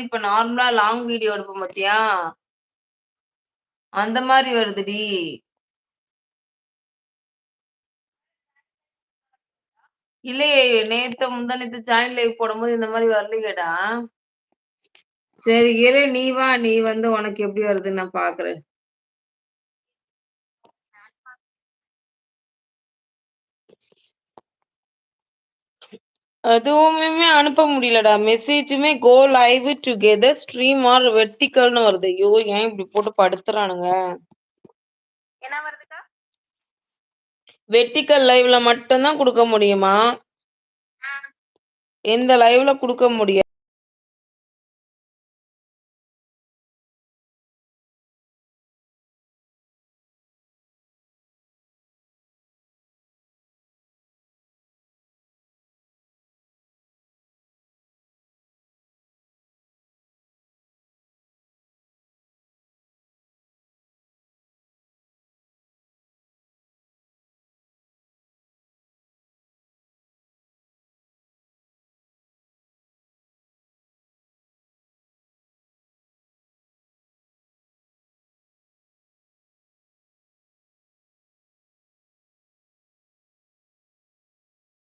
இப்ப நார்மலா long video எடுப்போம் பாத்தியா? அந்த மாதிரி வருதுடி. இல்லையே! நேத்து முந்தா நேத்து ஜாயிண்ட் லைவ் போடும்போது இந்த மாதிரி வரலையேடா! சரி இரு நீ வா. நீ வந்து உனக்கு எப்படி வருதுன்னு நான் பாக்குறேன் அதுவுமே அனுப்ப முடியலடா. மெசேஜுமே go live together stream or வெர்டிகல்னு வருது. ஐயோ! ஏன் இப்படி போட்டு படுத்துறானுங்க? என்ன வருதுக்கா? வெர்டிகல் லைவ்ல மட்டும் தான் குடுக்க முடியுமா? ஆ. இந்த லைவ்ல குடுக்க முடியாது.